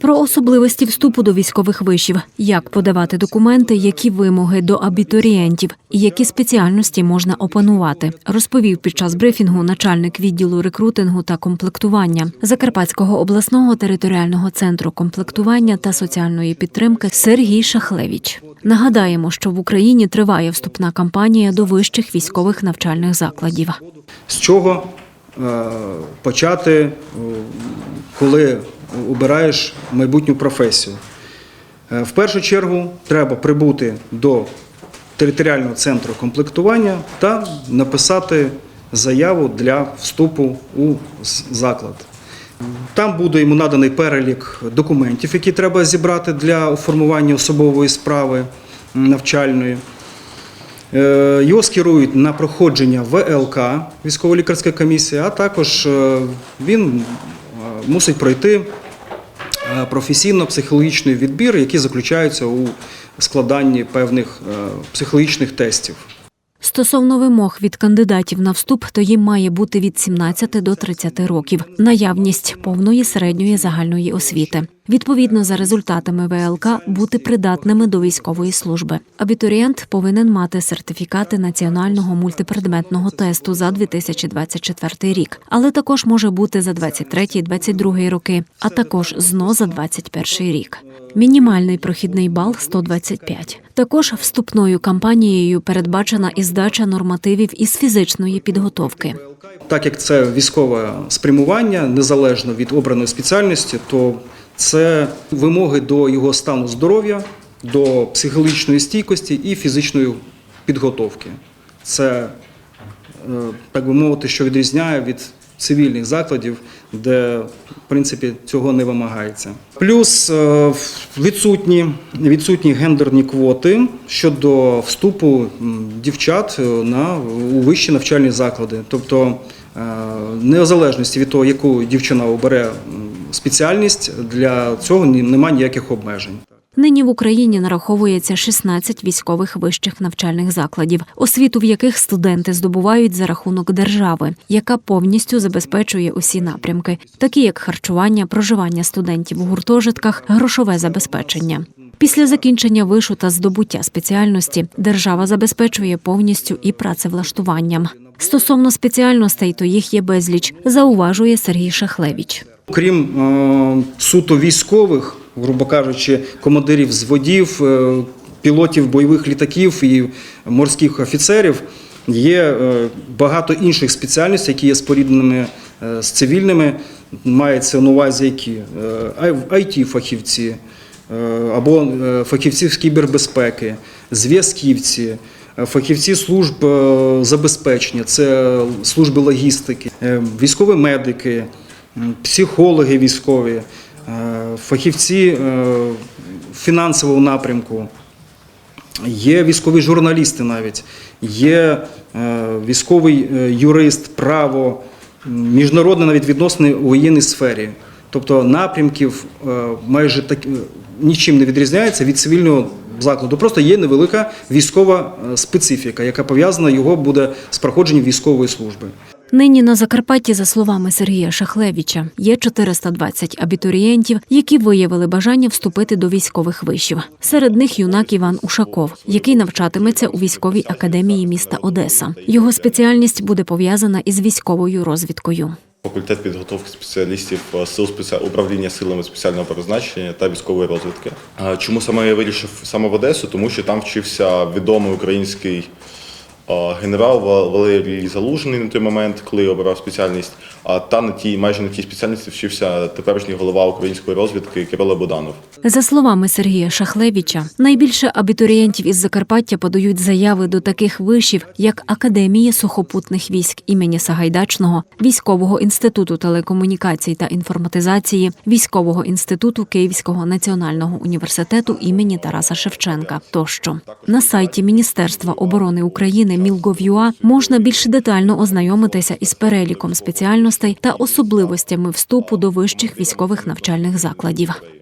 Про особливості вступу до військових вишів, як подавати документи, які вимоги до абітурієнтів і які спеціальності можна опанувати, розповів під час брифінгу начальник відділу рекрутингу та комплектування Закарпатського обласного територіального центру комплектування та соціальної підтримки Сергій Шахлевіч. Нагадаємо, що в Україні триває вступна кампанія до вищих військових навчальних закладів. З чого е, почати, коли обираєш майбутню професію? Е, В першу чергу треба прибути до територіального центру комплектування та написати заяву для вступу у заклад. Там буде йому наданий перелік документів, які треба зібрати для формування особової справи навчальної. Е, Його скерують на проходження ВЛК, військово-лікарська комісія, а також е, він мусить пройти професійно-психологічний відбір, який заключається у складанні певних е, психологічних тестів. Стосовно вимог від кандидатів на вступ, то їм має бути від 17 до 30 років, наявність повної середньої загальної освіти. Відповідно за результатами ВЛК бути придатними до військової служби. Абітурієнт повинен мати сертифікати національного мультипредметного тесту за 2024 рік, але також може бути за 23-22 роки, а також ЗНО за 21 рік. Мінімальний прохідний бал 125. Також вступною кампанією передбачена і здача нормативів із фізичної підготовки. Так як це військове спрямування, незалежно від обраної спеціальності, то це вимоги до його стану здоров'я, до психологічної стійкості і фізичної підготовки. Це, е, так би мовити, що відрізняє від цивільних закладів, де в принципі цього не вимагається. Плюс е, відсутні, відсутні гендерні квоти щодо вступу дівчат е, на у вищі навчальні заклади. Тобто, незалежності від того, яку дівчина обере спеціальність, для цього немає ніяких обмежень. Нині в Україні нараховується 16 військових вищих навчальних закладів, освіту в яких студенти здобувають за рахунок держави, яка повністю забезпечує усі напрямки, такі як харчування, проживання студентів у гуртожитках, грошове забезпечення. Після закінчення вишу та здобуття спеціальності держава забезпечує повністю і працевлаштуванням. Стосовно спеціальностей, то їх є безліч, зауважує Сергій Шахлевіч. Крім е, суто військових, грубо кажучи, командирів зводів, е, пілотів бойових літаків і морських офіцерів, є е, багато інших спеціальностей, які є спорідненими з цивільними. Мається на увазі які it фахівці або фахівці з кібербезпеки, зв'язківці. Фахівці служб забезпечення, це служби логістики, військові медики, психологи військові, е, фахівці е, фінансового напрямку, є військові журналісти навіть, є е, військовий юрист, право, м, міжнародні навіть відносини у воєнній сфері. Тобто напрямків майже так, нічим не відрізняється від цивільного закладу. Просто є невелика військова специфіка, яка пов'язана його буде з проходженням військової служби. Нині на Закарпатті, за словами Сергія Шахлевіча, є 420 абітурієнтів, які виявили бажання вступити до військових вишів. Серед них юнак Іван Ушаков, який навчатиметься у військовій академії міста Одеса. Його спеціальність буде пов'язана із військовою розвідкою. Факультет підготовки спеціалістів е, сил управління силами спеціального призначення та військової розвідки. Е, Чому саме я вирішив саме в Одесу? Тому що там вчився відомий український генерал Ва- Валерій Залужний на той момент, коли обирав спеціальність. А та на тій, майже на тій спеціальності вчився теперішній голова української розвідки Кирило Буданов. За словами Сергія Шахлевіча, найбільше абітурієнтів із Закарпаття подають заяви до таких вишів, як Академії сухопутних військ імені Сагайдачного, Військового інституту телекомунікацій та інформатизації, Військового інституту Київського національного університету імені Тараса Шевченка. Тощо на сайті Міністерства оборони України Мілгов.ua можна більш детально ознайомитися із переліком спеціальностей та особливостями вступу до вищих військових навчальних закладів.